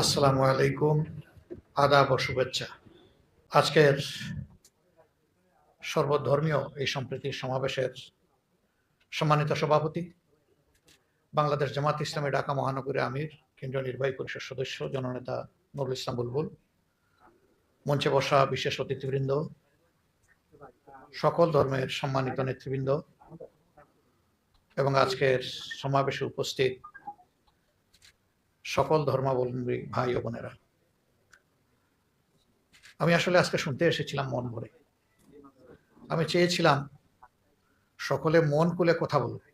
আসসালামু আলাইকুম, আদাব ও শুভেচ্ছা। আজকের সর্বধর্মীয় এই সম্প্রীতি সমাবেশের সম্মানিত সভাপতি বাংলাদেশ জামাত ইসলামী ঢাকা মহানগরী আমির, কেন্দ্রীয় নির্বাহী পরিষদ সদস্য জননেতা নুরুল ইসলাম বুলবুল, মঞ্চে বসা বিশেষ অতিথিবৃন্দ, সকল ধর্মের সম্মানিত নেতৃবৃন্দ এবং আজকের সমাবেশে উপস্থিত সকল ধর্মাবলম্বী ভাই ও বোনেরা। আমি আসলে আজকে শুনতে এসেছিলাম মন ভরে। আমি চেয়েছিলাম সকলে মন খুলে কথা বলবে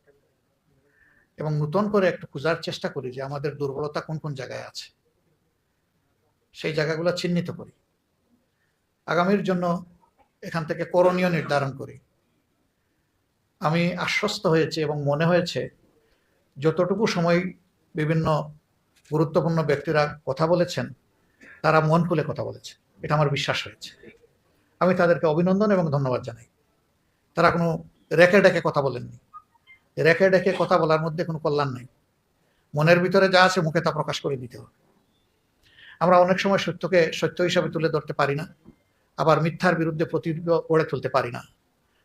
এবং নতুন করে একটু খোঁজার চেষ্টা করি যে আমাদের দুর্বলতা কোন কোন জায়গায় আছে। সেই জায়গাগুলো চিহ্নিত করি। আগামীর জন্য এখান থেকে করণীয় নির্ধারণ করি। আমি আশ্বস্ত হয়েছি এবং মনে হয়েছে যতটুকু সময় বিভিন্ন গুরুত্বপূর্ণ ব্যক্তিরা কথা বলেছেন, তারা মন খুলে কথা বলেছে। এটা আমার বিশ্বাস হয়েছে। আমি তাদেরকে অভিনন্দন এবং ধন্যবাদ জানাই। তারা কোনো রেখে ডেকে কথা বলেননি। রেখে ডেকে কথা বলার মধ্যে কোনো কল্যাণ নেই। মনের ভিতরে যা আছে মুখে তা প্রকাশ করে দিতে হবে। আমরা অনেক সময় সত্যকে সত্য হিসাবে তুলে ধরতে পারি না, আবার মিথ্যার বিরুদ্ধে প্রতিরোধ গড়ে তুলতে পারি না।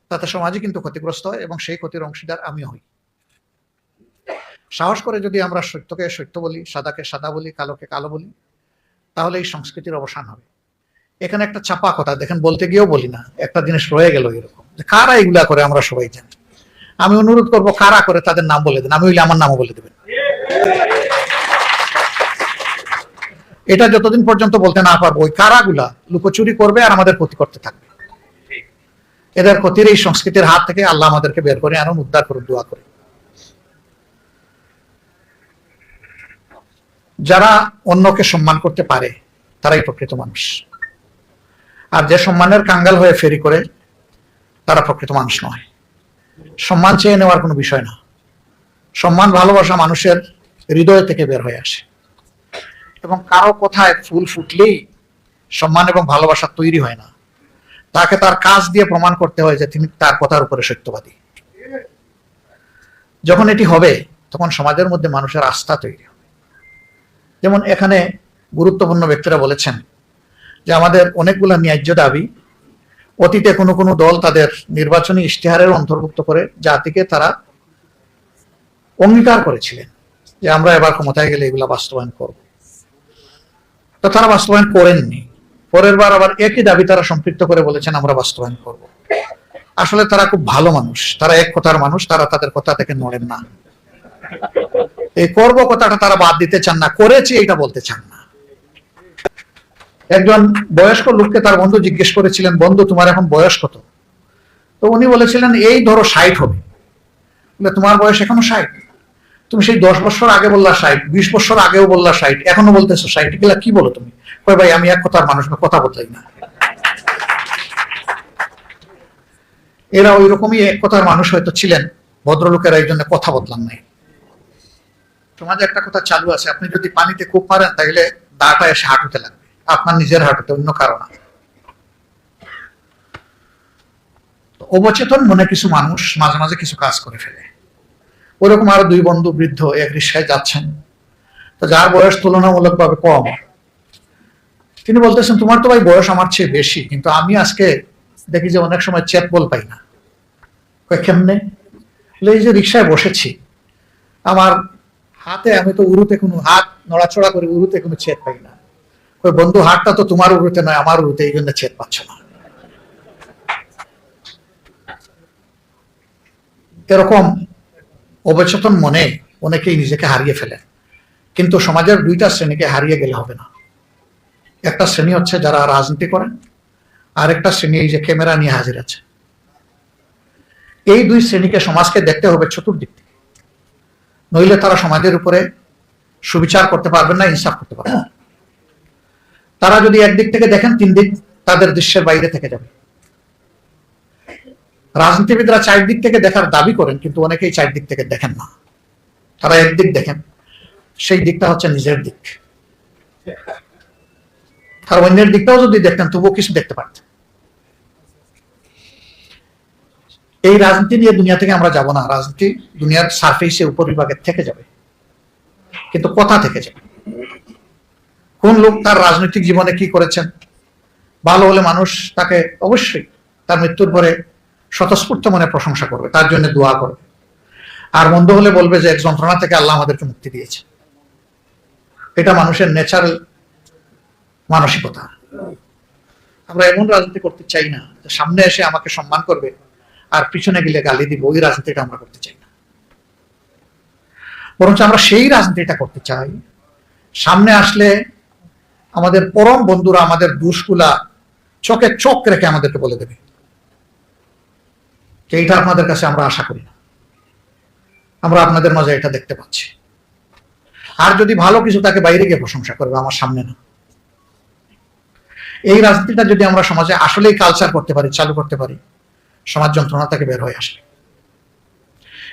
তাতে সমাজে কিন্তু ক্ষতিগ্রস্ত হয় এবং সেই ক্ষতির অংশীদার আমি হই। সাহস করে যদি আমরা সত্যকে সত্য বলি, সাদাকে সাদা বলি, কালোকে কালো বলি, তাহলে এই সংস্কৃতির অবসান হবে। এখানে একটা চাপা কথা, দেখেন বলতে গিয়েও বলি না, একটা জিনিস রয়ে গেল এরকম। কারা এগুলা করে আমরা সবাই জানি। আমি অনুরোধ করব কারা করে তাদের নাম বলে দেন আমি হইলে আমার নামও বলে দেবেন। এটা যতদিন পর্যন্ত বলতে না পারব, ওই কারাগুলা লুকোচুরি করবে আর আমাদের ক্ষতি করতে থাকবে। এদের ক্ষতির এই সংস্কৃতির হাত থেকে আল্লাহ আমাদেরকে বের করে আনুন, উদ্ধার করুন, দোয়া করে যারা অন্যকে সম্মান করতে পারে, তারাই প্রকৃত মানুষ। আর যে সম্মানের কাঙ্গাল হয়ে ফেরি করে, তারা প্রকৃত মানুষ নয়। সম্মান চেয়ে নেওয়ার কোনো বিষয় না। সম্মান ভালোবাসা মানুষের হৃদয় থেকে বের হয়ে আসে। এবং কারও কথায় ফুল ফুটলেই সম্মান এবং ভালোবাসা তৈরি হয় না। তাকে তার কাজ দিয়ে প্রমাণ করতে হয় যে তিনি তার কথার উপরে সত্যবাদী। যখন এটি হবে, তখন সমাজের মধ্যে মানুষের আস্থা তৈরি যেমন এখানে গুরুত্বপূর্ণ ব্যক্তিরা বলেছেন যে আমাদের অনেকগুলো ন্যায্য দাবি, অতীতে কোনো কোনো দল তাদের নির্বাচনী ইশতেহারের অন্তর্ভুক্ত করে জাতিকে তারা অঙ্গীকার করেছিলেন যে আমরা এবার ক্ষমতায় গেলে এগুলা বাস্তবায়ন করব। তো তারা বাস্তবায়ন করেননি। পরের বার আবার একই দাবি তারা সম্পৃক্ত করে বলেছেন, আমরা বাস্তবায়ন করব। আসলে তারা খুব ভালো মানুষ, তারা এক কথার মানুষ, তারা তাদের কথা থেকে নড়েন না। এই করব কথাটা তারা বাদ দিতে চান না করেছি এটা বলতে চান না। একজন বয়স্ক লোককে তার বন্ধু জিজ্ঞেস করেছিলেন বন্ধু তোমার এখন বয়স কত? তো উনি বলেছিলেন এই ধরো ষাট হবে। তোমার বয়স এখনও ষাট? তুমি সেই দশ বছর আগে বললা ষাট বিশ বছর আগেও বললা ষাট এখনও বলতেছো ষাট। এগুলা কি বলো তুমি? কয় ভাই আমি এক কথার মানুষ না, কথা বদলাই না। এরা ওই রকমই এক কথার মানুষ হয়তো ছিলেন ভদ্রলোকেরা এই জন্য কথা বদলান নাই। সমাজে একটা কথা চালু আছে, আপনি যদি পানিতে খুব পারেন, তাহলে দাটা এসে হাঁটুতে লাগবে। আপনার নিজের হাঁটুতে, অন্য কারণ অবচেতন মনে কিছু মানুষ মাঝে মাঝে কিছু কাজ করে ফেলে। ওরকম আরও দুই বন্ধু বৃদ্ধ এক রিক্সায় যাচ্ছেন। তো যার বয়স তুলনামূলক ভাবে কম। তিনি বলতেছেন, তোমার তো ভাই বয়স আমার চেয়ে বেশি, কিন্তু আমি আজকে দেখি যে অনেক সময় চেত বল পাই না। কেমনে? এই যে রিক্সায় বসেছি, আমার হাতে আমি তো উরুতে কোনো হাত নড়াচড়া করে উরুতে কোনো ছেদ পাই না। ওই বন্ধু, হাতটা তো তোমার উরুতে নয়, আমার উরুতে এই জন্য ছেদ পাচ্ছ না। এরকম অবচেতন মনে অনেকেই নিজেকে হারিয়ে ফেলেন। কিন্তু সমাজের দুইটা শ্রেণীকে হারিয়ে গেলে হবে না। একটা শ্রেণি হচ্ছে যারা রাজনীতি করেন আর একটা শ্রেণি এই যে ক্যামেরা নিয়ে হাজির আছে। এই দুই শ্রেণীকে সমাজকে দেখতে হবে চতুর্দিক নইলে তারা সমাজের উপরে সুবিচার করতে পারবেন না, ইনসাফ করতে পারবেন তারা যদি একদিক থেকে দেখেন তিন দিক তাদের দৃশ্যের বাইরে থেকে যাবে। রাজনীতিবিদরা চারদিক থেকে দেখার দাবি করেন, কিন্তু অনেকেই চারদিক থেকে দেখেন না। তারা একদিক দেখেন, সেই দিকটা হচ্ছে নিজের দিক। আর অন্যের দিকটাও যদি দেখতেন, তবুও কিছু দেখতে পারতেন। এই রাজনীতি নিয়ে দুনিয়া থেকে আমরা যাব না। রাজনীতি দুনিয়ার সারফেসে উপরিভাগের থেকে যাবে। কিন্তু কথা থেকে যাবে? কোন লোক তার রাজনৈতিক জীবনে কি করেছেন? ভালো হলে মানুষ তাকে অবশ্যই তার মৃত্যুর পরে স্বতঃস্ফূর্ত মনে প্রশংসা করবে, তার জন্য দোয়া করবে। আর মন্দ হলে বলবে যে, এক যন্ত্রণা থেকে আল্লাহ আমাদেরকে মুক্তি দিয়েছে। এটা মানুষের ন্যাচারাল মানসিকতা। আমরা এমন রাজনীতি করতে চাই না সামনে এসে আমাকে সম্মান করবে আর পিছনে গেলে গালি দিব, ওই রাজনীতিটা আমরা করতে চাই না। বরঞ্চ আমরা সেই রাজনীতিটা করতে চাই। সামনে আসলে আমাদের পরম বন্ধুরা, আমাদের দুষ্গুলা চোখে চোখ রেখে আমাদেরকে বলে দেবে। এইটা আপনাদের কাছে আমরা আশা করি না। আমরা আপনাদের মাঝে এটা দেখতে পাচ্ছি। আর যদি ভালো কিছু তাকে বাইরে গিয়ে প্রশংসা করবে, আমার সামনে না। এই রাজনীতিটা যদি আমরা সমাজে আসলেই কালচার করতে পারি, চালু করতে পারি সমাজ যন্ত্রণা থেকে বের হয়ে আসবে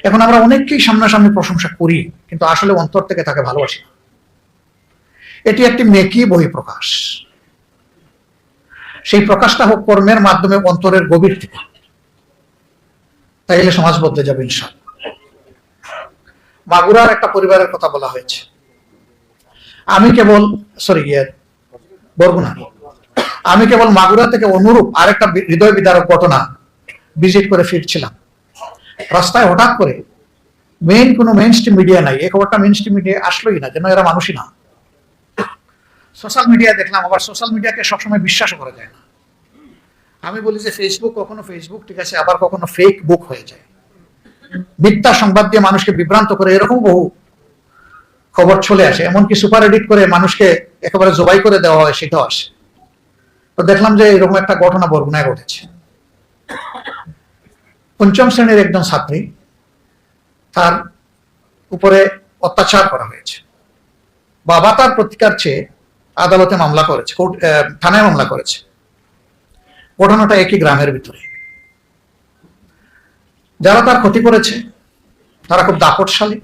এখন আমরা অনেককেই সামনাসামনি প্রশংসা করি, কিন্তু আসলে অন্তর থেকে তাকে ভালোবাসি না। এটি একটি মেকি বহি প্রকাশ। সেই প্রকাশটা হোক কর্মের মাধ্যমে অন্তরের গভীর থেকে। তাইলে সমাজ বদলে যাবে ইনশাল মাগুরার একটা পরিবারের কথা বলা হয়েছে। আমি কেবল সরি ইয়ে বরগুনা। আমি কেবল মাগুরা থেকে অনুরূপ আরেকটা হৃদয় বিদারক ঘটনা ভিজিট করে ফিরছিলাম। রাস্তায় হঠাৎ করে মেইন কোনো মেইন স্ট্রিম মিডিয়া নাই। এই খবরটা মেইন স্ট্রিম মিডিয়া আসলোই না, যেন এরা মানুষই না। সোশ্যাল মিডিয়া দেখলাম, আবার সোশ্যাল মিডিয়াকে সবসময় বিশ্বাস করা যায় না। আমি বলি যে ফেসবুক কখনো ফেসবুক ঠিক আছে, আবার কখনো ফেক বুক হয়ে যায়। মিথ্যা সংবাদ দিয়ে মানুষকে বিভ্রান্ত করে এরকম বহু খবর চলে আসে। এমনকি সুপার এডিট করে মানুষকে একেবারে জবাই করে দেওয়া হয়, সেটাও আসে। তো দেখলাম যে এরকম একটা ঘটনা বরগুনায় ঘটেছে। পঞ্চম শ্রেণির একজন ছাত্রী তার উপরে অত্যাচার করা হয়েছে। বাবা তার প্রতিকার চেয়ে আদালতে মামলা করেছে, কোর্ট থানায় মামলা করেছে। ঘটনাটা একই গ্রামের ভিতরে। যারা তার ক্ষতি করেছে, তারা খুব দাপটশালী,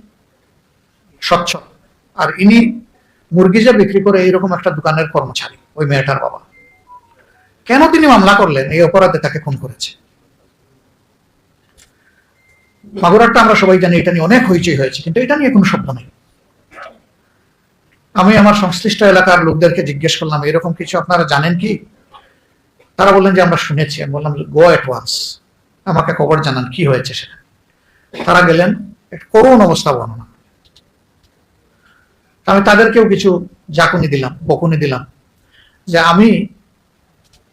স্বচ্ছ। আর ইনি মুরগি যে বিক্রি করে এইরকম একটা দোকানের কর্মচারী, ওই মেয়েটার বাবা। কেন তিনি মামলা করলেন? এই অপরাধে তাকে খুন করেছে। মাগুরারটা আমরা সবাই জানি, এটা নিয়ে অনেক হইচই হয়েছে, কিন্তু এটা নিয়ে কোনো শব্দ নেই। আমি আমার সংশ্লিষ্ট এলাকার লোকদেরকে জিজ্ঞেস করলাম, এরকম কিছু আপনারা জানেন কি? তারা বললেন যে, আমরা শুনেছি। আমি বললাম গো এট ওয়ান্স আমাকে খবর জানান, কি হয়েছে সেটা তারা গেলেন করুণ অবস্থা, বর্ণনা। আমি তাদেরকেও কিছু জাকুনি দিলাম, বকুনি দিলাম, যে আমি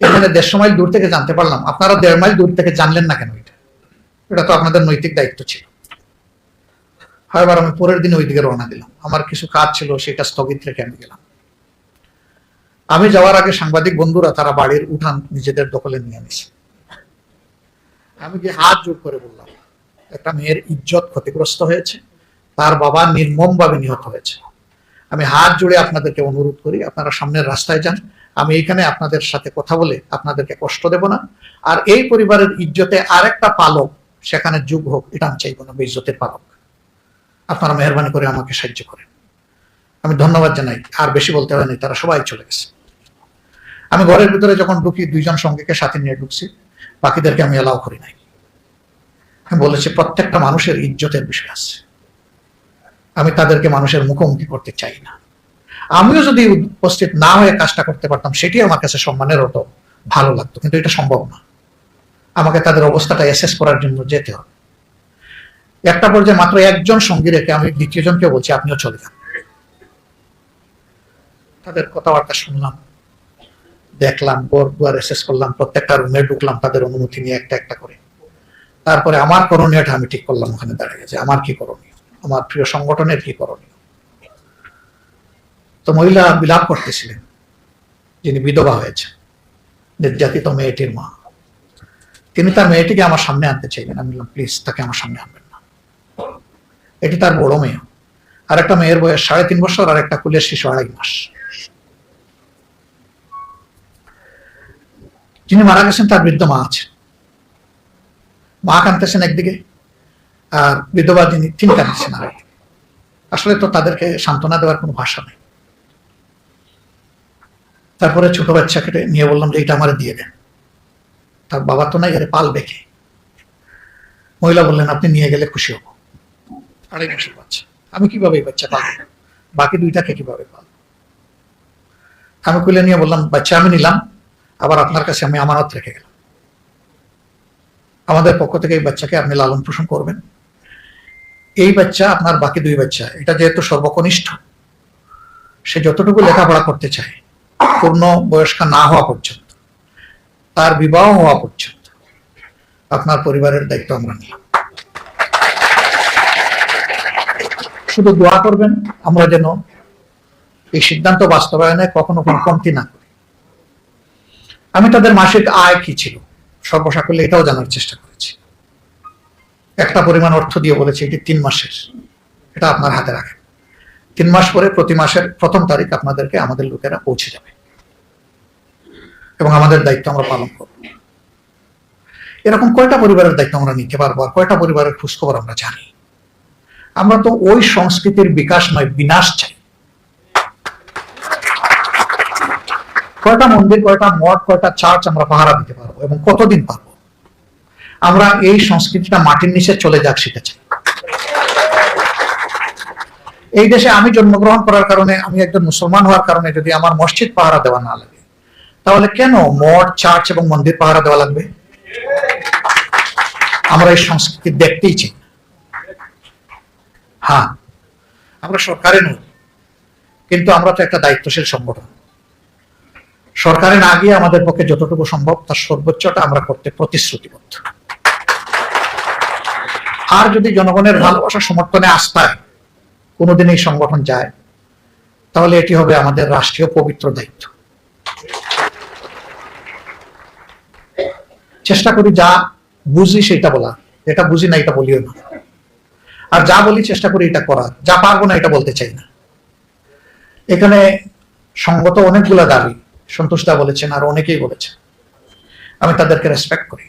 এখানে দেড়শো মাইল দূর থেকে জানতে পারলাম। আপনারা দেড় মাইল দূর থেকে জানলেন না কেন? এটা তো আপনাদের নৈতিক দায়িত্ব ছিল। হয় আমি পরের দিন ওই দিকে রওনা দিলাম। আমার কিছু কাজ ছিল, সেটা স্থগিত রেখে আমি গেলাম। আমি যাওয়ার আগে সাংবাদিক বন্ধুরা, তারা বাড়ির উঠান নিজেদের দখলে নিয়ে নিছে আমি গিয়ে হাত জোর করে বললাম, একটা মেয়ের ইজ্জত ক্ষতিগ্রস্ত হয়েছে, তার বাবা নির্মম ভাবে নিহত হয়েছে। আমি হাত জুড়ে আপনাদেরকে অনুরোধ করি, আপনারা সামনের রাস্তায় যান। আমি এখানে আপনাদের সাথে কথা বলে আপনাদেরকে কষ্ট দেব না। আর এই পরিবারের ইজ্জতে আরেকটা পালক সেখানে যুগ হোক, এটা আমি চাইব না ইজ্জতের পালক। আপনারা মেহরবানি করে আমাকে সাহায্য করেন। আমি ধন্যবাদ জানাই, আর বেশি বলতে হয়নি, তারা সবাই চলে গেছে। আমি ঘরের ভিতরে যখন ঢুকি, দুইজন সঙ্গীকে সাথে নিয়ে ঢুকছি, বাকিদেরকে আমি এলাও করি নাই। আমি বলেছি, প্রত্যেকটা মানুষের ইজ্জতের বিষয় আছে। আমি তাদেরকে মানুষের মুখোমুখি করতে চাই না। আমিও যদি উপস্থিত না হয়ে কাজটা করতে পারতাম, সেটি আমার কাছে সম্মানের হতো ভালো লাগতো, কিন্তু এটা সম্ভব না। আমাকে তাদের অবস্থাটা অ্যাসেস করার জন্য যেতে হবে। একটা পর্যায়ে মাত্র একজন সঙ্গী রেখে আমি দ্বিতীয় জনকে বলছি, আপনিও চলে যান। তাদের কথাবার্তা শুনলাম, দেখলাম ঘর অ্যাসেস করলাম, প্রত্যেকটা রুমে ঢুকলাম, তাদের অনুমতি নিয়ে একটা একটা করে। তারপরে আমার করণীয়টা আমি ঠিক করলাম, ওখানে দাঁড়িয়ে যে আমার কি করণীয়? আমার প্রিয় সংগঠনের কি করণীয়? তো মহিলা বিলাপ করতেছিলেন, যিনি বিধবা হয়েছে নির্যাতিত মেয়েটির মা। তিনি তার মেয়েটিকে আমার সামনে আনতে চাইলেন আমি বললাম, প্লিজ, তাকে আমার সামনে আনবেন না। এটি তার বড় মেয়ে। আর একটা মেয়ের বয়স সাড়ে তিন বছর আর একটা কুলের শিশু আড়াই মাস। যিনি মারা গেছেন, তার বৃদ্ধ মা আছে। মা কানতেছেন একদিকে, আর বিধবা যিনি, তিনি কানতেছেন আরেকদিকে। আসলে তো তাদেরকে সান্ত্বনা দেওয়ার কোনো ভাষা নেই। তারপরে ছোট বাচ্চাকে নিয়ে বললাম যে, এটা আমার দিয়ে দেন। তার বাবা তো নাই আরে পালবে কে মহিলা বললেন, আপনি নিয়ে গেলে খুশি হব। আড়াই মাসের বাচ্চা আমি কীভাবে এই বাচ্চা পালবো? বাকি দুইটাকে কীভাবে পালবো? আমি কুলে নিয়ে বললাম, বাচ্চা আমি নিলাম, আবার আপনার কাছে আমি আমানত রেখে গেলাম। আমাদের পক্ষ থেকে এই বাচ্চাকে আপনি লালন পোষণ করবেন। এই বাচ্চা, আপনার বাকি দুই বাচ্চা, এটা যেহেতু সর্বকনিষ্ঠ, সে যতটুকু লেখাপড়া করতে চায়, পূর্ণ বয়স্ক না হওয়া পর্যন্ত তার বিবাহ হওয়া পর্যন্ত। আপনার পরিবারের দায়িত্ব আমরা নিলাম। শুধু দোয়া করবেন, আমরা যেন এই সিদ্ধান্ত বাস্তবায়নে কখনো কোনো কমতি না করি। আমি তাদের মাসিক আয় কি ছিল, সর্বসাকল্যে এটাও জানার চেষ্টা করেছি। একটা পরিমাণ অর্থ দিয়ে বলেছি, এটি তিন মাসের। এটা আপনার হাতে রাখেন। তিন মাস পরে প্রতি মাসের প্রথম তারিখ আপনাদেরকে, আমাদের লোকেরা পৌঁছে যাবে। এবং আমাদের দায়িত্ব আমরা পালন করব। এরকম কয়টা পরিবারের দায়িত্ব আমরা নিতে পারব আর কয়টা পরিবারের খোঁজখবর আমরা জানি? আমরা তো ওই সংস্কৃতির বিকাশ নয়, বিনাশ চাই। কয়টা মন্দির, কয়টা মঠ, কয়টা চার্চ আমরা পাহারা দিতে পারব এবং কতদিন পারব? আমরা এই সংস্কৃতিটা মাটির নিচে চলে যাক সেটা চাই। এই দেশে আমি জন্মগ্রহণ করার কারণে, আমি একজন মুসলমান হওয়ার কারণে যদি আমার মসজিদ পাহারা দেওয়া না লাগে তাহলে কেন মঠ চার্চ এবং মন্দির পাহারা দেওয়া লাগবে? আমরা এই সংস্কৃতি দেখতেই চাই। হ্যাঁ আমরা সরকারে নই, কিন্তু আমরা তো একটা দায়িত্বশীল সংগঠন। সরকারে না গিয়ে আমাদের পক্ষে যতটুকু সম্ভব তার সর্বোচ্চটা আমরা করতে প্রতিশ্রুতিবদ্ধ। আর যদি জনগণের ভালোবাসা সমর্থনে আস্থায় কোনোদিন এই সংগঠন যায়, তাহলে এটি হবে আমাদের রাষ্ট্রীয় পবিত্র দায়িত্ব। চেষ্টা করি যা বুঝি সেটা বলা। এটা বুঝি না, এটা বলিও না। আর যা বলি চেষ্টা করি এটা করার যা পারব না, এটা বলতে চাই না। এখানে সঙ্গত অনেকগুলা দাবি। সন্তোষদা বলেছেন, আর অনেকেই বলেছেন। আমি তাদেরকে রেসপেক্ট করি।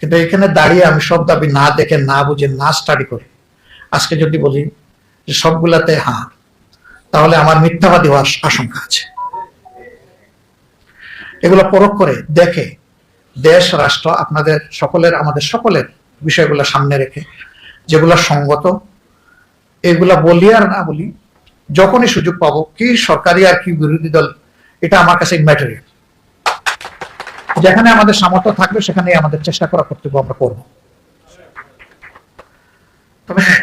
কিন্তু এখানে দাঁড়িয়ে আমি সব দাবি না দেখে, না বুঝে, না স্টাডি করি। আজকে যদি বলি যে সবগুলাতে হ্যাঁ তাহলে আমার মিথ্যাবাদী হওয়ার আশঙ্কা আছে। এগুলো পরখ করে দেখে দেশ রাষ্ট্র আপনাদের সকলের আমাদের সকলের বিষয়গুলো সামনে রেখে যেগুলো সঙ্গত এগুলা বলি আর না বলি যখনই সুযোগ পাবো কি সরকারি আর কি বিরোধী দল এটা আমার কাছে ম্যাটেরিয়াল যেখানে আমাদের সামর্থ্য থাকবে সেখানে আমাদের চেষ্টা করা কর্তব্য আমরা করব। তবে হ্যাঁ,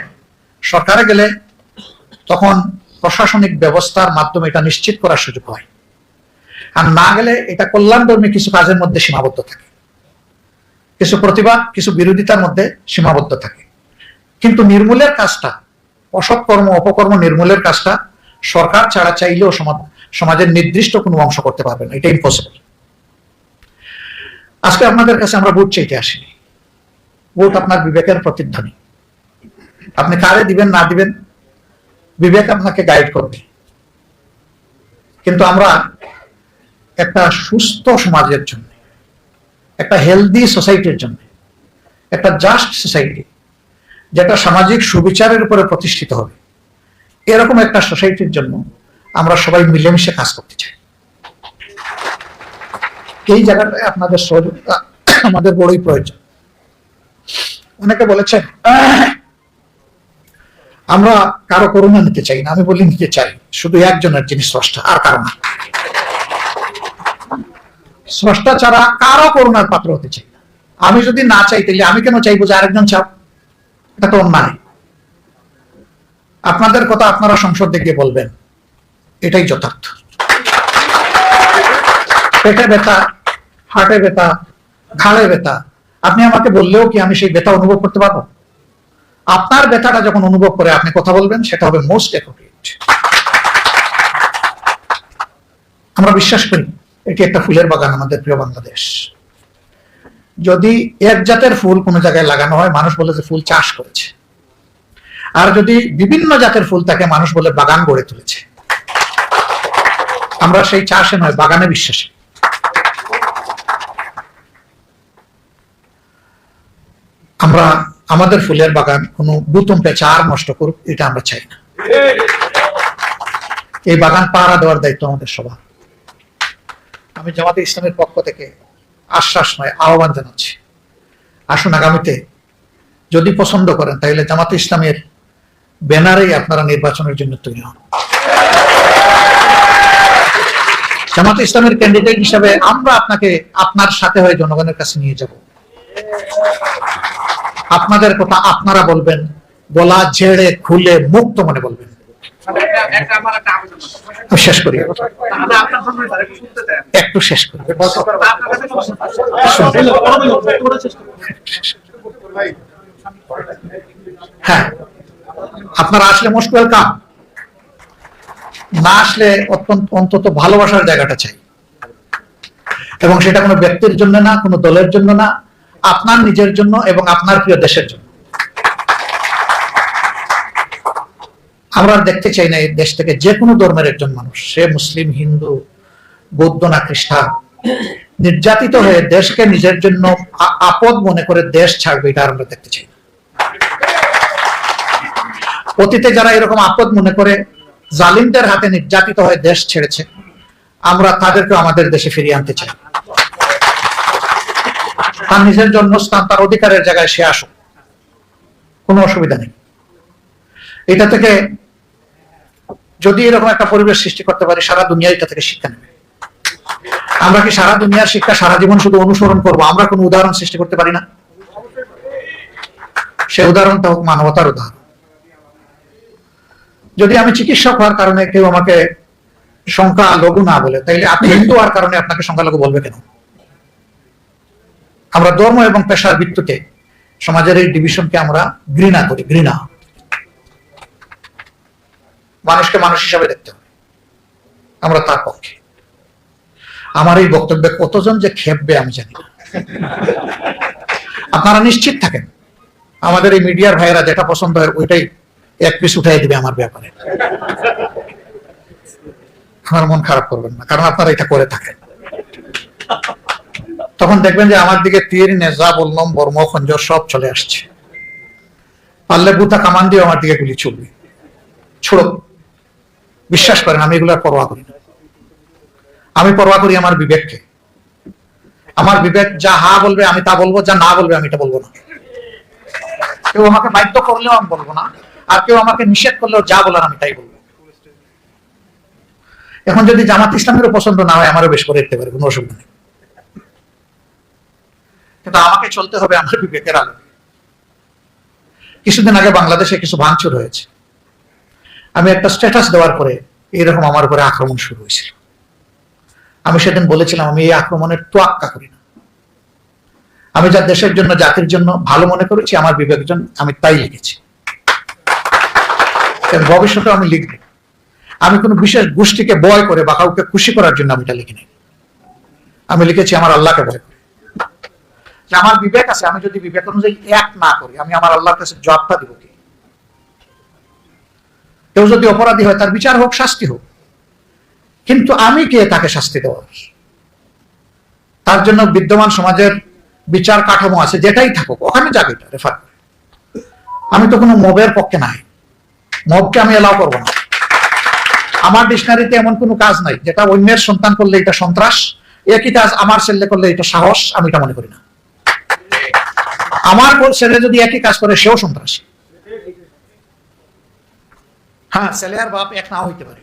সরকারে গেলে তখন প্রশাসনিক ব্যবস্থার মাধ্যমে এটা নিশ্চিত করার সুযোগ হয়। আর না গেলে এটা কল্যাণধর্মী কিছু কাজের মধ্যে সীমাবদ্ধ থাকে। কিছু প্রতিবাদ কিছু বিরোধিতার মধ্যে সীমাবদ্ধ থাকে। কিন্তু নির্মূলের কাজটা, অসৎ কর্ম, অপকর্ম নির্মূলের কাজটা সরকার ছাড়া চাইলেও সমাজের নির্দিষ্ট কোনো অংশ করতে পারবে না। এটা ইম্পসিবল আজকে আপনাদের কাছে আমরা ভোট চাইতে আসিনি। ভোট আপনার বিবেকের প্রতিধ্বনি। আপনি কারে দিবেন, না দিবেন, বিবেক আপনাকে গাইড করবে। কিন্তু আমরা একটা সুস্থ সমাজের জন্য, একটা হেলদি সোসাইটির জন্য, একটা জাস্ট সোসাইটি যেটা সামাজিক সুবিচারের উপরে প্রতিষ্ঠিত হবে। এরকম একটা সোসাইটির জন্য আমরা সবাই মিলেমিশে কাজ করতে চাই। এই জায়গাটায় আপনাদের সহযোগিতা আমাদের বড়ই প্রয়োজন। অনেকে বলেছেন আমরা কারও করুণা নিতে চাই না, আমি বলি নিতে চাই। শুধু একজনের জিনিস স্রষ্টা, আর কারও না। স্রষ্টা ছাড়া কারও করুণার পাত্র হতে চাই না। আমি যদি না চাই, তাহলে আমি কেন চাইব যে আরেকজন চাও এটা তো অন্যায়। আপনাদের কথা আপনারা সংসদ গিয়ে বলবেন। এটাই যথার্থ। পেটে ব্যথা, হার্টে ব্যথা, ঘাড়ে ব্যথা, আপনি আমাকে বললেও কি আমি সেই ব্যথা অনুভব করতে পারব? আপনার ব্যথাটা যখন অনুভব করে আপনি কথা বলবেন, সেটা হবে মোস্ট অ্যাপ্রোপ্রিয়েট আমরা বিশ্বাস করি। এটি একটা ফুলের বাগান আমাদের প্রিয় বাংলাদেশ। যদি এক জাতের ফুল কোনো জায়গায় লাগানো হয়, মানুষ বলে যে ফুল চাষ করেছে। আর যদি বিভিন্ন জাতের ফুল তাকে মানুষ বলে বাগান গড়ে তুলেছে। আমরা সেই চাষে নয়, বাগানে বিশ্বাসী। আমরা আমাদের ফুলের বাগান কোনো পেঁচা আর নষ্ট করুক, এটা আমরা চাই না। এই বাগান পাহারা দেওয়ার দায়িত্ব আমাদের সবার। আমি জামাতে ইসলামের পক্ষ থেকে আশ্বাস নয়, আহ্বান জানাচ্ছি। আসুন আগামীতে যদি পছন্দ করেন, তাহলে জামাতে ইসলামের ব্যানারেই আপনারা নির্বাচনের জন্য তৈরি হন। জামাত ইসলামের ক্যান্ডিডেট হিসাবে আমরা আপনাকে আপনার সাথে হয়ে জনগণের কাছে নিয়ে যাব। আপনাদের কথা আপনারা বলবেন, গলা ঝেড়ে খুলে মুক্ত মনে বলবেন একটা আমার একটা আবেদন আছে। আমি শেষ করি। একটু শেষ করি। হ্যাঁ। আপনারা আসলে মোস্ট ওয়েলকাম। না আসলে অত্যন্ত অন্তত ভালোবাসার জায়গাটা চাই। এবং সেটা কোনো ব্যক্তির জন্য না কোনো দলের জন্য না আপনার নিজের জন্য এবং আপনার প্রিয় দেশের জন্য। আমরা দেখতে চাই না এই দেশ থেকে যে কোনো ধর্মের একজন মানুষ, সে মুসলিম, হিন্দু, বৌদ্ধ না খ্রিস্টান, নির্যাতিত হয়ে দেশকে নিজের জন্য আপদ মনে করে দেশ ছাড়বে, এটা আমরা দেখতে চাই। অতীতে যারা এরকম আপদ মনে করে জালিমদের হাতে নির্যাতিত হয়ে দেশ ছেড়েছে, আমরা তাদেরকে আমাদের দেশে ফিরিয়ে আনতে চাই। তার নিজের জন্মস্থান তার অধিকারের জায়গায় সে আসুক। কোনো অসুবিধা নেই। এটা থেকে যদি এরকম একটা পরিবেশ সৃষ্টি করতে পারি, সারা দুনিয়া এটা থেকে শিক্ষা নেবে। আমরা কি সারা দুনিয়ার শিক্ষা, সারা জীবন শুধু অনুসরণ করব? আমরা কোনো উদাহরণ সৃষ্টি করতে পারি না। সে উদাহরণটা হোক মানবতার উদাহরণ। যদি আমি চিকিৎসক হওয়ার কারণে কেউ আমাকে সংখ্যা লঘু না বলে, তাইলে আপনি হিন্দু হওয়ার কারণে আপনাকে সংখ্যালঘু বলবে কেন? আমরা ধর্ম এবং পেশার ভিত্তিতে সমাজের এই ডিভিশনকে আমরা ঘৃণা করি, ঘৃণা। মানুষকে মানুষ হিসাবে দেখতে হবে। আমরা তার পক্ষে। আমার এই বক্তব্যে কতজন যে খেপবে আমি জানি আপনারা নিশ্চিত থাকেন, আমাদের এই মিডিয়ার ভাইয়েরা যেটা পছন্দ হয় ওইটাই এক পিস উঠাই দিবে আমার ব্যাপারে। আমার মন খারাপ করবেন না, কারণ আপনারা এটা করে থাকেন। তখন দেখবেন যে আমার দিকে তীর, নেজা, বললাম বর্ম খঞ্জর সব চলে আসছে। পারলে বুতা কামান দিয়ে আমার দিকে গুলি চলবে ছোড়ো বিশ্বাস করেন, আমি এগুলার পরোয়া করি আমি পরোয়া করি আমার বিবেককে। আমার বিবেক যা হা বলবে, আমি তা বলব, যা না বলবে, আমি এটা বলব না। কেউ আমাকে বাধ্য করলেও আমি বলব না, আর কেউ আমাকে নিষেধ করলেও যা বলার আমি তাই বলব। এখন যদি জামাত ইসলামেরও পছন্দ না হয়, আমারও বেশ করে দিতে পারে, কোনো অসুবিধা নেই। কিন্তু আমাকে চলতে হবে আমার বিবেকের আলো। কিছুদিন আগে বাংলাদেশে কিছু ভাঙচুর হয়েছে। আমি একটা স্ট্যাটাস দেওয়ার পরে এরকম আমার উপরে আক্রমণ শুরু হয়েছিল। আমি সেদিন বলেছিলাম, আমি এই আক্রমণের তোয়াক্কা করি না। আমি যা দেশের জন্য, জাতির জন্য ভালো মনে করেছি, আমার বিবেকের জন্য আমি তাই লিখেছি। ভবিষ্যতে আমি লিখব। আমি কোনো বিশেষ গোষ্ঠীকে বয় করে বা কাউকে খুশি করার জন্য আমি এটা লিখিনি আমি লিখেছি, আমার আল্লাহকে বয় করে। আমার বিবেক আছে, আমি যদি বিবেক অনুযায়ী এক না করি, আমি আমার আল্লাহর কাছে জবাবটা দিব কি? কেউ যদি অপরাধী হয়, তার বিচার হোক, শাস্তি হোক। কিন্তু আমি কে তাকে শাস্তি দেওয়ার? তার জন্য বিদ্যমান সমাজের বিচার কাঠামো আছে, যেটাই থাকুক, ওখানে যাবে রেফার আমি তো কোনো মবের পক্ষে নাই। মবকে আমি এলাও করব না। আমার ডিকশনারিতে এমন কোনো কাজ নাই, যেটা অন্যের সন্তান করলে এটা সন্ত্রাস, একই কাজ আমার ছেলে করলে এটা সাহস, আমি এটা মনে করি না। আমার ছেলে যদি একই কাজ করে, সেও সন্ত্রাসী। হ্যাঁ। ছেলে আর বাপ এক না হইতে পারে।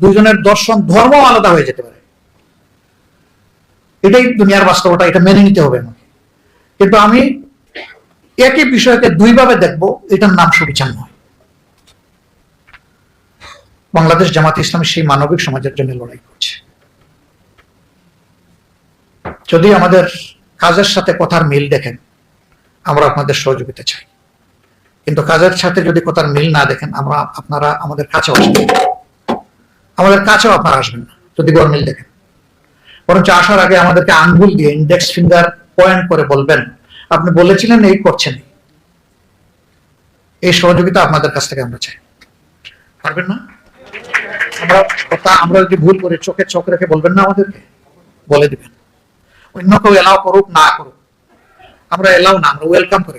দুজনের দর্শন, ধর্ম আলাদা হয়ে যেতে পারে। এটাই দুনিয়ার বাস্তবতা, এটা মেনে নিতে হবে আমাকে। কিন্তু আমি একই বিষয়কে দুইভাবে দেখব, এটার নাম সুবিচার নয়। বাংলাদেশ জামাত ইসলামী সেই মানবিক সমাজের জন্য লড়াই করছে। যদি আমাদের কাজের সাথে কথার মিল দেখেন, আমরা আপনাদের সহযোগিতা চাই। কিন্তু কাজের সাথে যদি কথার মিল না দেখেন, আমরা, আপনারা আমাদের কাছেও আসবেন আমাদের কাছেও আপনারা আসবেন না, যদি গরমিল দেখেন। বরঞ্চ আসার আগে আমাদেরকে আঙ্গুল দিয়ে ইন্ডেক্স ফিঙ্গার পয়েন্ট করে বলবেন, আপনি বলেছিলেন এই করছেন। এই। সহযোগিতা আপনাদের কাছ থেকে আমরা চাই। পারবেন না? আমরা আমরা যদি ভুল করে, চোখে চোখ রেখে বলবেন না আমাদেরকে? বলে দিবেন। অন্য কেউ এলাও করুক, না করুক। আমরা এলাও না, আমরা ওয়েলকাম করে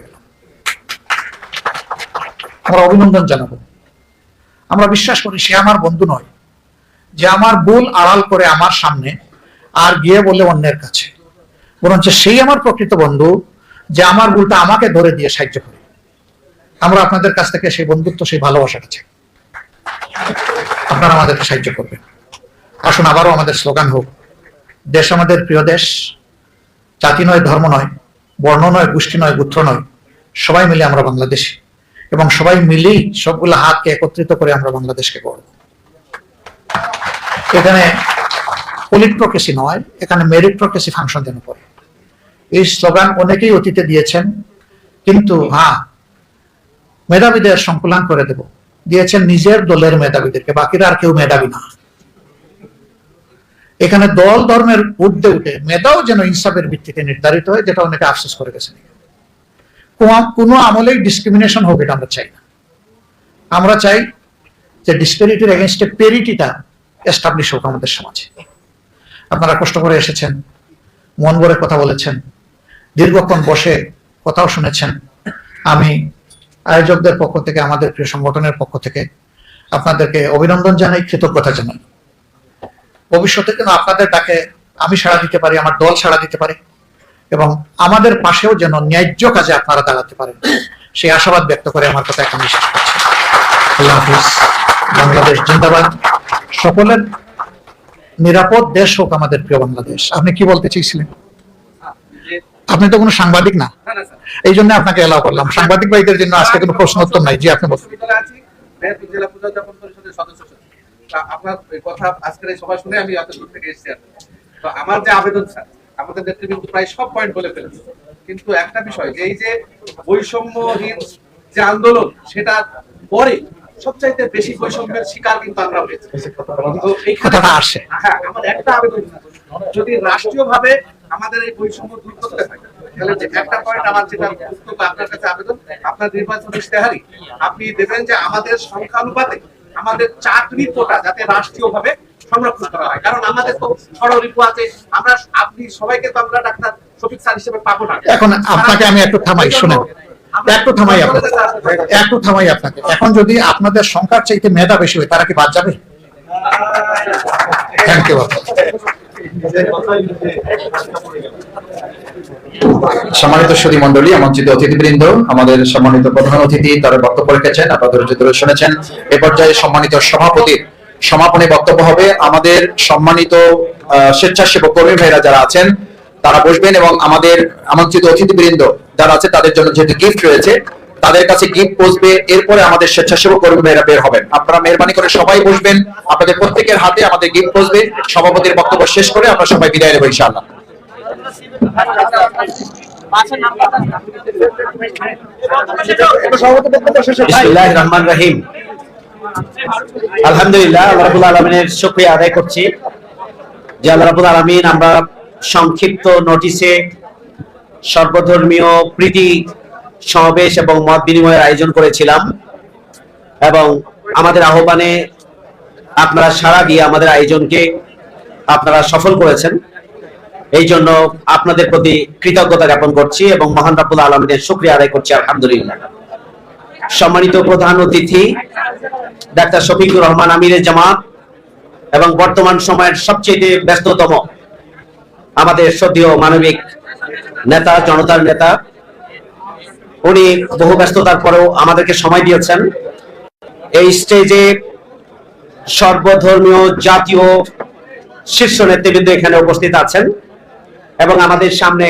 আমরা অভিনন্দন জানাব। আমরা বিশ্বাস করি সে আমার বন্ধু নয়, যে আমার ভুল আড়াল করে আমার সামনে আর গিয়ে বলে অন্যের কাছে। বরঞ্চ সেই আমার প্রকৃত বন্ধু, যে আমার ভুলটা আমাকে ধরে দিয়ে সাহায্য করে। আমরা আপনাদের কাছ থেকে সেই বন্ধুত্ব, সেই ভালোবাসাটা চাই। আপনারা আমাদেরকে সাহায্য করবেন। আসুন আবারও আমাদের স্লোগান হোক, দেশ আমাদের প্রিয় দেশ, জাতি নয়, ধর্ম নয়, বর্ণ নয়, গোষ্ঠী নয়, গোত্র নয়, সবাই মিলে আমরা বাংলাদেশি। এবং সবাই মিলেই সবগুলো হাতকে একত্রিত করে আমরা বাংলাদেশকে গড়ব। এখানে পলিট্রোক্রেসি নয়, এখানে মেরিট্রোক্রেসি ফাংশন যেন করে এই স্লোগান অনেকেই অতীতে দিয়েছেন, কিন্তু হ্যাঁ মেধাবীদের সংকুলান করে দেব। দিয়েছেন নিজের দলের মেধাবীদেরকে, বাকিরা আর কেউ মেধাবী না। এখানে দল ধর্মের ঊর্ধ্বে উঠে, মেধাও যেন ইনসাফের ভিত্তিতে নির্ধারিত হয়, যেটা অনেকে আফসোস করে গেছে কোনো আমলেই ডিসক্রিমিনেশন হোক এটা আমরা চাই না। আমরা চাই যে ডিসপেরিটির এগেনস্টে পেরিটিটা এস্টাবলিশ হোক আমাদের সমাজে। আপনারা কষ্ট করে এসেছেন, মন ভরে কথা বলেছেন, দীর্ঘক্ষণ বসে কথাও শুনেছেন। আমি আয়োজকদের পক্ষ থেকে, আমাদের প্রিয় সংগঠনের পক্ষ থেকে আপনাদেরকে অভিনন্দন জানাই, কৃতজ্ঞতা জানাই। ভবিষ্যতে যেন আপনাদের ডাকে আমি সাড়া দিতে পারি, আমার দল সাড়া দিতে পারে। এবং আমাদের পাশেও যেন ন্যায্য কাজে আপনারা দাঁড়াতে পারেন। সেই আশাবাদ ব্যক্ত করে আমার কথা এখন শেষ করছি। বাংলাদেশ জিন্দাবাদ। সকলের নিরাপদ দেশ হোক আমাদের প্রিয় বাংলাদেশ। আপনি কি বলতে চেয়েছিলেন? আপনি তো কোনো সাংবাদিক না। এই জন্য আপনাকে এলাও করলাম। সাংবাদিক ভাইদের জন্য আজকে কোনো প্রশ্ন উত্তর নাই। যে আপনি। তা আপনার কথা আজকের সভা শুনে আমি এত দূর থেকে এসেছি আমার যে আবেদন, স্যার আমাদের নেতৃবৃন্দ প্রায় সব পয়েন্ট বলে ফেলেছে। কিন্তু একটা বিষয় যে এই যে বৈষম্যহীন যে আন্দোলন সেটা পরে সবচাইতে বেশি বৈষম্যের শিকার কিন্তু আমরা হয়েছি। হ্যাঁ আমার একটা আবেদন যদি রাষ্ট্রীয়ভাবে আমাদের এই বৈষম্য দূর করতে হয় তাহলে যে একটা পয়েন্ট আমার যেটা বক্তব্য আপনার কাছে আবেদন আপনার নির্বাচন ইশতেহারি আপনি দেবেন যে আমাদের সংখ্যানুপাতে আমাদের চাকরি কোটা যাতে রাষ্ট্রীয়ভাবে সংরক্ষণ করা হয়। কারণ আমাদের তো ষড়রিপু আছে আমরা আপনি সবাইকে তো আমরা ডাক্তার শফিক স্যার হিসেবে পাবো না। এখন আপনাকে আমি একটু থামাই শুনেন। একটু থামাই আপনাকে। একটু থামাই আপনাকে। এখন যদি আপনাদের সংখ্যার চাইতে মেধা বেশি হয় তারা কি বাদ যাবে? থ্যাংক ইউ সম্মানিত সুদী মন্ডলী আমন্ত্রিত অতিথিবৃন্দ আমাদের সম্মানিত প্রধান অতিথি তার বক্তব্য রেখেছেন ধরে শুনেছেন। এ পর্যায়ে সম্মানিত সভাপতির সমাপনী বক্তব্য হবে। আমাদের সম্মানিত আহ, স্বেচ্ছাসেবক কর্মী ভাইরা যারা আছেন তারা বসবেন এবং আমাদের আমন্ত্রিত অতিথিবৃন্দ যারা আছে তাদের জন্য যেহেতু গিফট রয়েছে তাদের কাছে গিফট পৌঁছবে। এরপরে আমাদের স্বেচ্ছাসেবক কর্মী ভাইরা বের হবেন। আপনারা মেহরবানি করে সবাই বসবেন। আপনাদের প্রত্যেকের হাতে আমাদের গিফট পৌঁছবে। সভাপতির বক্তব্য শেষ করে আমরা সবাই বিদায় নেব ইনশাআল্লাহ। বিসমিল্লাহ রহমান রহিম। সমাবেশ আয়োজন করেছিলাম এবং আমাদের আহ্বানে আপনারা সাড়া দিয়ে আমাদের আয়োজনকে আপনারা সফল করেছেন। এই জন্য আপনাদের প্রতি কৃতজ্ঞতা জ্ঞাপন করছি এবং মহান রাবুল আলমিনের শুক্রিয়া আদায় করছি, আলহামদুলিল্লাহ। সম্মানিত প্রধান অতিথি, ডাক্তার শফিকুর রহমান আমিরের জামাত এবং বর্তমান সময়ের সবচেয়ে ব্যস্ততম আমাদের সদীয় মানবিক নেতা, জনতার নেতা, উনি বহু ব্যস্ততার পরেও আমাদেরকে সময় দিয়েছেন। এই স্টেজে সর্বধর্মীয় জাতীয় শীর্ষ নেতৃবৃন্দ এখানে উপস্থিত আছেন এবং আমাদের সামনে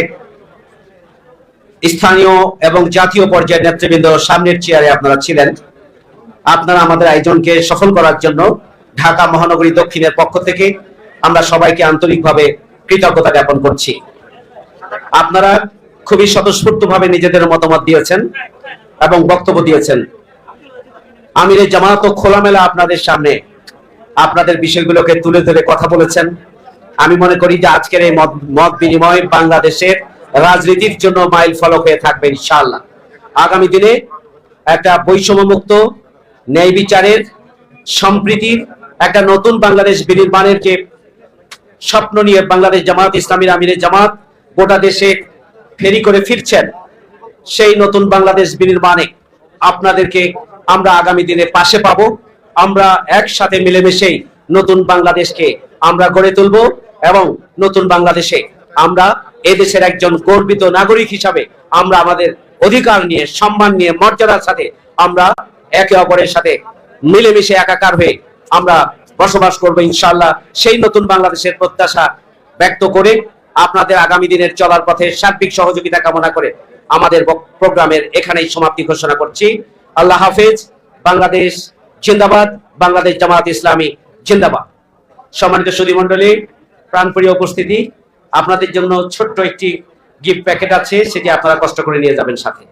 স্থানীয় এবং জাতীয় পর্যায়ের নেতৃবৃন্দ সামনের চেয়ারে আপনারা ছিলেন। আপনারা আমাদের আয়োজনকে সফল করার জন্য ঢাকা মহানগরী দক্ষিণের পক্ষ থেকে আমরা সবাইকে আন্তরিকভাবে কৃতজ্ঞতা জ্ঞাপন করছি। আপনারা খুবই স্বতঃস্ফূর্তভাবে নিজেদের মতামত দিয়েছেন এবং বক্তব্য দিয়েছেন। আমিরের জামানত খোলামেলা আপনাদের সামনে আপনাদের বিষয়গুলোকে তুলে ধরে কথা বলেছেন। আমি মনে করি যে আজকের এই মত বিনিময় বাংলাদেশের রাজনীতির জন্য মাইল ফলক হয়ে থাকবে ইনশাআল্লাহ। আগামী দিনে একটা বৈষম্যমুক্ত, ন্যায় বিচারের সম্প্রীতির একটা নতুন বাংলাদেশ বিনির্মাণের যে স্বপ্ন নিয়ে বাংলাদেশ জামাত, ইসলামীর আমিরের জামাত গোটা দেশে ফেরি করে ফিরছেন, সেই নতুন বাংলাদেশ বিনির্মাণে আপনাদেরকে আমরা আগামী দিনে পাশে পাবো। আমরা একসাথে মিলেমিশেই নতুন বাংলাদেশকে আমরা গড়ে তুলব এবং নতুন বাংলাদেশে আমরা এদেশের একজন গর্বিত নাগরিক হিসাবে আমরা আমাদের অধিকার নিয়ে, সম্মান নিয়ে, মর্যাদার সাথে আমরা একে অপরের সাথে মিলেমিশে একাকার হয়ে আমরা বসবাস করব ইনশাআল্লাহ। সেই নতুন বাংলাদেশের প্রত্যাশা ব্যক্ত করে আপনাদের আগামী দিনের চলার পথে সার্বিক সহযোগিতা কামনা করে আমাদের প্রোগ্রামের এখানেই সমাপ্তি ঘোষণা করছি। আল্লাহ হাফেজ। বাংলাদেশ জিন্দাবাদ। বাংলাদেশ জামাত ইসলামী জিন্দাবাদ। সম্মানিত সুধী মন্ডলী প্রাণপ্রিয় উপস্থিতি আপনাদের জন্য ছোট্ট একটি গিফট প্যাকেট আছে সেটি আপনারা কষ্ট করে নিয়ে যাবেন সাথে।